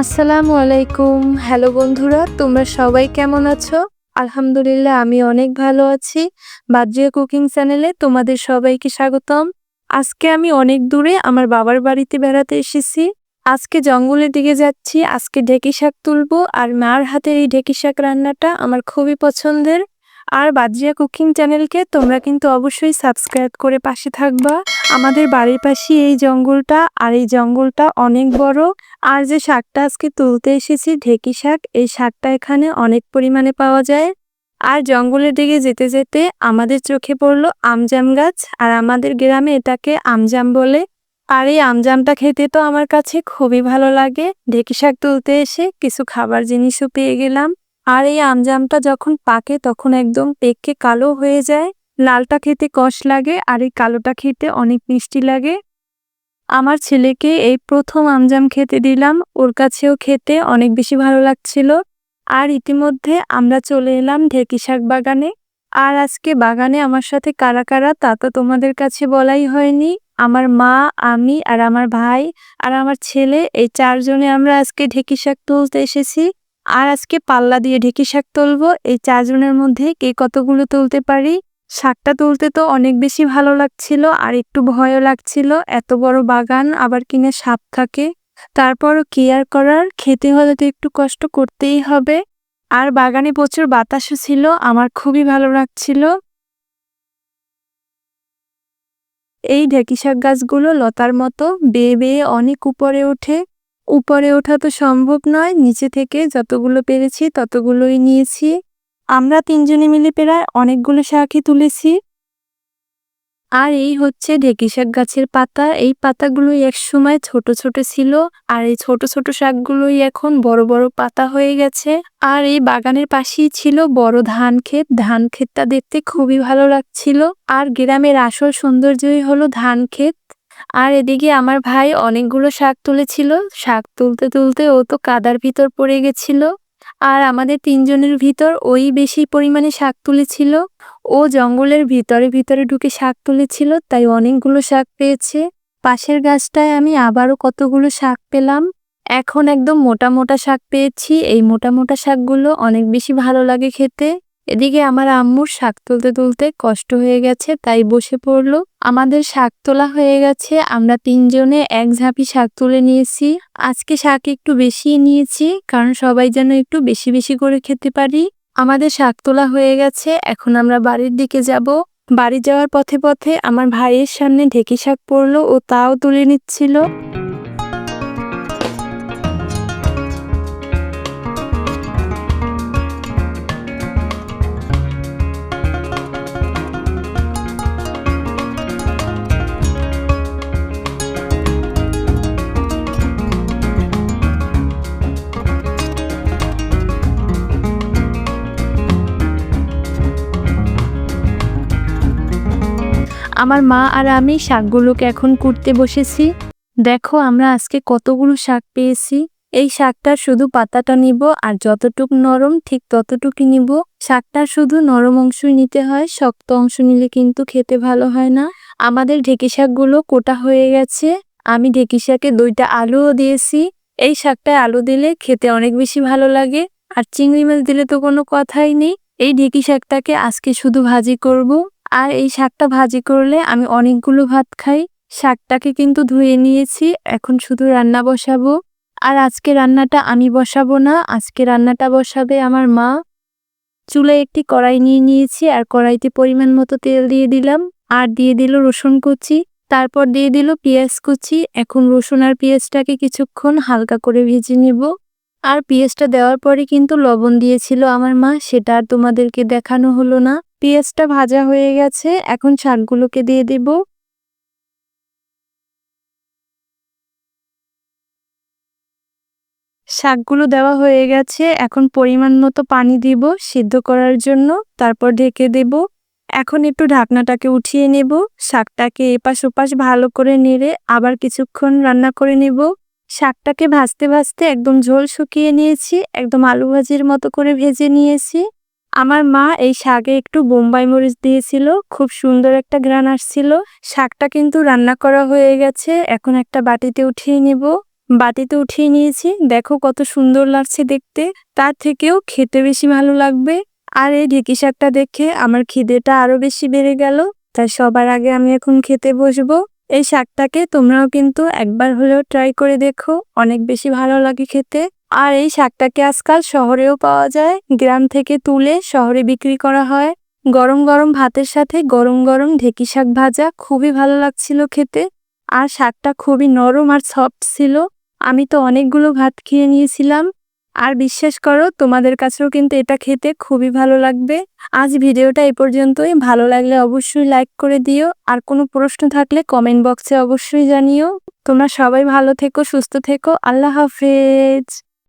আসসালামু আলাইকুম। হ্যালো বন্ধুরা, তোমরা সবাই কেমন আছো? আলহামদুলিল্লাহ, আমি অনেক ভালো আছি। বাজিয়া কুকিং চ্যানেলে তোমাদের সবাইকে স্বাগতম। আজকে আমি অনেক দূরে আমার বাবার বাড়িতে বেড়াতে এসেছি। আজকে জঙ্গলের দিকে যাচ্ছি, আজকে ঢেকি শাক তুলবো আর মার হাতের এই ঢেকি শাক রান্নাটা আমার খুবই পছন্দের। আর বাজিয়া কুকিং চ্যানেলকে তোমরা কিন্তু অবশ্যই সাবস্ক্রাইব করে পাশে থাকবা। আমাদের বাড়ির পাশে এই জঙ্গলটা আর এই জঙ্গলটা অনেক বড়। আর যে শাকটা আজকে তুলতে এসেছি, ঢেকি শাক, এই শাকটা এখানে অনেক পরিমাণে পাওয়া যায়। আর জঙ্গলের দিকে যেতে যেতে আমাদের চোখে পড়ল আমজাম গাছ, আর আমাদের গ্রামে এটাকে আমজাম বলে। আর এই আমজামটা খেতে তো আমার কাছে খুবই ভালো লাগে। ঢেকি শাক তুলতে এসে কিছু খাবার জিনিসও পেয়ে গেলাম। আর এই আমজামটা যখন পাকে তখন একদম পেকে কালো হয়ে যায়। লালটা খেতে কষ লাগে আর এই কালোটা খেতে অনেক মিষ্টি লাগে। আমার ছেলেকে এই প্রথম আমজাম খেতে দিলাম, ওর কাছেও খেতে অনেক বেশি ভালো লাগছিল। আর ইতিমধ্যে আমরা চলে এলাম ঢেকি শাক বাগানে। আর আজকে বাগানে আমার সাথে কারা কারা তা তো তোমাদের কাছে বলাই হয়নি। আমার মা, আমি আর আমার ভাই আর আমার ছেলে, এই চারজনে আমরা আজকে ঢেকি শাক তুলতে এসেছি। আর আজকে পাল্লা দিয়ে ঢেকি শাক তুলবো, এই চারজনের মধ্যে কে কতগুলো তুলতে পারি? শাকটা তুলতে তো অনেক বেশি ভালো লাগছিল, আর একটু ভয়ও লাগছিল। এত বড় বাগান, আবার কিনে সাপ থাকে। তারপরও কেয়ার করার? খেতে হলে তো একটু কষ্ট করতেই হবে। আর বাগানে প্রচুর বাতাসও ছিল, আমার খুবই ভালো লাগছিল। এই ঢেকি শাক গাছগুলো লতার মতো, বেয়ে বেয়ে অনেক উপরে ওঠে। উপরে ওঠা তো সম্ভব নয়, নিচে থেকে যতগুলো পেরেছি ততগুলোই নিয়েছি। আমরা তিনজনে মিলে প্রায় অনেকগুলো শাকই তুলেছি। আর এই হচ্ছে ঢেকি শাক গাছের পাতা। এই পাতাগুলোই এক সময় ছোট ছোট ছিল আর এই ছোট ছোট শাকগুলোই এখন বড় বড় পাতা হয়ে গেছে। আর এই বাগানের পাশেই ছিল বড় ধান ক্ষেত। ধান ক্ষেতটা দেখতে খুবই ভালো লাগছিল। আর গ্রামের আসল সৌন্দর্যই হলো ধান ক্ষেত। আর এদিকে আমার ভাই অনেকগুলো শাক তুলেছিল। শাক তুলতে তুলতে ও তো কাদার ভিতর পড়ে গেছিল। আর আমাদের তিনজনের ভিতর ওই বেশি পরিমাণে শাক তুলেছিল। ও জঙ্গলের ভিতরে ভিতরে ঢুকে শাক তুলেছিল, তাই অনেকগুলো শাক পেয়েছে। পাশের গাছটায় আমি আবারও কতগুলো শাক পেলাম। এখন একদম মোটা মোটা শাক পেয়েছি। এই মোটা মোটা শাকগুলো অনেক বেশি ভালো লাগে খেতে। এদিকে আমার আম্মুর শাক তুলতে তুলতে কষ্ট হয়ে গেছে, তাই বসে পড়ল। আমাদের শাক তোলা হয়ে গেছে, আমরা তিনজনে এক ঝাঁপি শাক তুলে নিয়েছি। আজকে শাক একটু বেশি নিয়েছি, কারণ সবাই যেন একটু বেশি বেশি করে খেতে পারি। আমাদের শাক তোলা হয়ে গেছে, এখন আমরা বাড়ির দিকে যাব। বাড়ি যাওয়ার পথে পথে আমার ভাইয়ের সামনে ঢেকি শাক পড়ল ও তাও তুলে নিচ্ছিল। আমার মা আর আমি শাকগুলোকে এখন কুটতে বসেছি। দেখো আমরা আজকে কতগুলো শাক পেয়েছি। এই শাকটার শুধু পাতাটা নিব আর যতটুক নরম ঠিক ততটুকুই নিব। শাকটা শুধু নরম অংশই নিতে হয়, শক্ত অংশ নিলে কিন্তু খেতে ভালো হয় না। আমাদের ঢেকি শাকগুলো কোটা হয়ে গেছে। আমি ঢেকি শাকে দুইটা আলুও দিয়েছি। এই শাকটায় আলু দিলে খেতে অনেক বেশি ভালো লাগে। আর চিংড়ি মাছ দিলে তো কোনো কথাই নেই। এই ঢেকি শাকটাকে আজকে শুধু ভাজি করব। আর এই শাকটা ভাজি করলে আমি অনেকগুলো ভাত খাই। শাকটাকে কিন্তু ধুয়ে নিয়েছি, এখন শুধু রান্না বসাবো। আর আজকে রান্নাটা আমি বসাবো না, আজকে রান্নাটা বসাবে আমার মা। চুলে একটি কড়াই নিয়ে নিয়েছি, আর কড়াইতে পরিমাণ মতো তেল দিয়ে দিলাম। আর দিয়ে দিল রসুন কুচি, তারপর দিয়ে দিল পেঁয়াজ কুচি। এখন রসুন আর পেঁয়াজটাকে কিছুক্ষণ হালকা করে ভেজে নেব। আর পেঁয়াজটা দেওয়ার পরে কিন্তু লবণ দিয়েছিল আমার মা, সেটা আর তোমাদেরকে দেখানো হলো না। পেঁয়াজটা ভাজা হয়ে গেছে, এখন শাকগুলোকে দিয়ে দেব। শাকগুলো দেওয়া হয়ে গেছে, এখন পরিমাণ মতো পানি দিব সিদ্ধ করার জন্য, তারপর ঢেকে দেব। এখন একটু ঢাকনাটাকে উঠিয়ে নেব, শাকটাকে এপাশ ওপাশ ভালো করে নেড়ে আবার কিছুক্ষণ রান্না করে নেব। শাকটাকে ভাজতে ভাজতে একদম ঝোল শুকিয়ে নিয়েছি, একদম আলু ভাজির মতো করে ভেজে নিয়েছি। আমার মা এই শাকে একটু বোম্বাই মরিচ দিয়েছিল, খুব সুন্দর একটা ঘ্রাণ আসছিল। শাকটা কিন্তু রান্না করা হয়ে গেছে, এখন একটা বাটিতে উঠিয়ে নেব। বাটিতে উঠিয়ে নিয়েছি, দেখো কত সুন্দর লাগছে দেখতে, তার থেকেও খেতে বেশি ভালো লাগবে। আর এই ঢেঁকি শাকটা দেখে আমার খিদেটা আরও বেশি বেড়ে গেল, তাই সবার আগে আমি এখন খেতে বসবো। এই শাকটাকে তোমরাও কিন্তু একবার হলেও ট্রাই করে দেখো, অনেক বেশি ভালো লাগে খেতে। আর এই শাকটাকে আজকাল শহরেও পাওয়া যায়। গ্রাম থেকে তুলে শহরে বিক্রি করা হয়। গরম গরম ভাতের সাথে গরম গরম ঢেঁকি শাক ভাজা খুবই ভালো লাগছিল খেতে। আর শাকটা খুবই নরম আর সফট ছিল। আমি তো অনেকগুলো ভাত খেয়ে নিয়েছিলাম। আর বিশ্বাস করো, তোমাদের কাছেও কিন্তু এটা খেতে খুবই ভালো লাগবে। আজ ভিডিওটা এ পর্যন্তই। ভালো লাগলে অবশ্যই লাইক করে দিও। আর কোনো প্রশ্ন থাকলে কমেন্ট বক্সে অবশ্যই জানিও। তোমরা সবাই ভালো থেকো, সুস্থ থেকো। আল্লাহ হাফেজ।